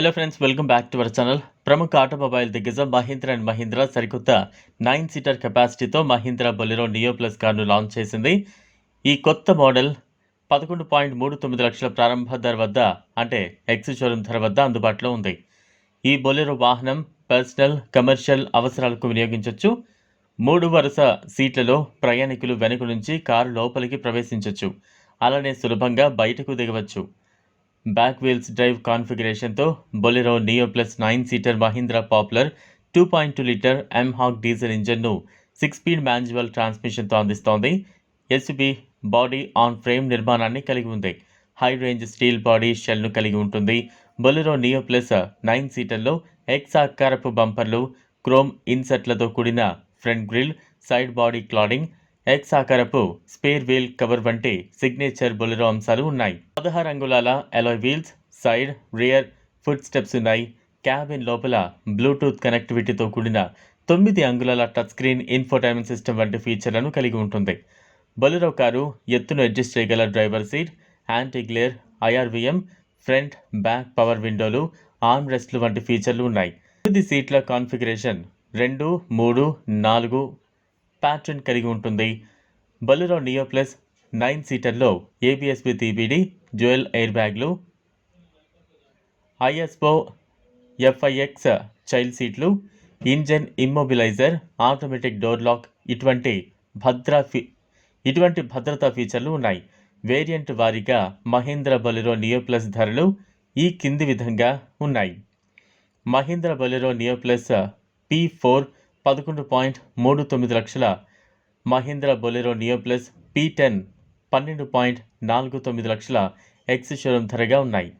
Hello friends welcome back to our channel ప్రముఖ automobile దిగ్గజం Mahindra and Mahindra సరికొత్త నైన్ సీటర్ కెపాసిటీతో మహీంద్రా బొలెరో నియో ప్లస్ కార్ను లాంచ్ చేసింది. ఈ కొత్త మోడల్ పదకొండు పాయింట్ మూడు తొమ్మిది లక్షల ప్రారంభ ధర వద్ద అంటే ఎక్స్ షోరూమ్ ధర వద్ద అందుబాటులో ఉంది. ఈ బొలెరో వాహనం పర్సనల్ కమర్షియల్ అవసరాలకు వినియోగించవచ్చు మూడు వరుస సీట్లలో ప్రయాణికులు వెనుక నుంచి కారు లోపలికి ప్రవేశించవచ్చు అలానే సులభంగా బయటకు దిగవచ్చు. Back wheels drive కాన్ఫిగరేషన్తో Bolero Neo Plus nine seater Mahindra popular two point two litre mHawk diesel ఇంజన్ను six speed manual ట్రాన్స్మిషన్తో అందిస్తోంది. ఎస్యుబి బాడీ ఆన్ ఫ్రేమ్ నిర్మాణాన్ని కలిగి ఉంది. హై రేంజ్ స్టీల్ బాడీ షెల్ను కలిగి ఉంటుంది. బొలెరో నియో ప్లస్ నైన్ సీటర్లో X ఆకారపు బంపర్లు క్రోమ్ ఇన్సెట్లతో కూడిన front grille side body cladding X ఆకారపు స్పేర్ వీల్ కవర్ వంటి సిగ్నేచర్ బొలెరో అంశాలు ఉన్నాయి. పదహారు అంగుళాల alloy wheels side rear foot steps ఉన్నాయి. క్యాబిన్ లోపల బ్లూటూత్ కనెక్టివిటీతో కూడిన తొమ్మిది అంగుళాల టచ్ స్క్రీన్ ఇన్ఫోటైన్మెంట్ సిస్టమ్ వంటి ఫీచర్లను కలిగి ఉంటుంది. బొలెరో కారు ఎత్తును అడ్జస్ట్ చేయగల driver seat anti glare IRVM front back power విండోలు arm రెస్ట్లు వంటి ఫీచర్లు ఉన్నాయి. తొమ్మిది సీట్ల కాన్ఫిగరేషన్ రెండు మూడు నాలుగు ప్యాటర్న్ కలిగి ఉంటుంది. Bolero Neo plus nine సీటర్లో ABS with EBD dual air బ్యాగ్లు. ఐఎస్ఓ ఎఫ్ఐఎక్స్ చైల్డ్ సీట్లు. Engine immobiliser automatic door lock ఇటువంటి భద్ర ఫీ ఇటువంటి భద్రతా ఫీచర్లు ఉన్నాయి. వేరియంట్ వారీగా మహీంద్ర బొలెరో నియో ప్లస్ ధరలు ఈ కింది విధంగా ఉన్నాయి. Mahindra Bolero Neo plus P four పదకొండు పాయింట్ మూడు తొమ్మిది లక్షల Mahindra Bolero Neo plus P ten పన్నెండు పాయింట్ నాలుగు తొమ్మిది లక్షల ఎక్స్ షోరూమ్ ధరగా ఉన్నాయి.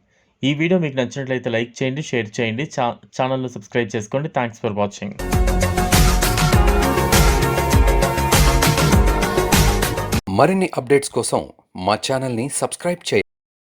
ఈ వీడియో మీకు నచ్చినట్లయితే లైక్ చేయండి షేర్ చేయండి ఛా ఛానల్ను సబ్స్క్రైబ్ చేసుకోండి. థ్యాంక్స్ ఫర్ వాచింగ్ మరిన్ని అప్డేట్స్ కోసం మా ఛానల్ని సబ్స్క్రైబ్ చేయండి.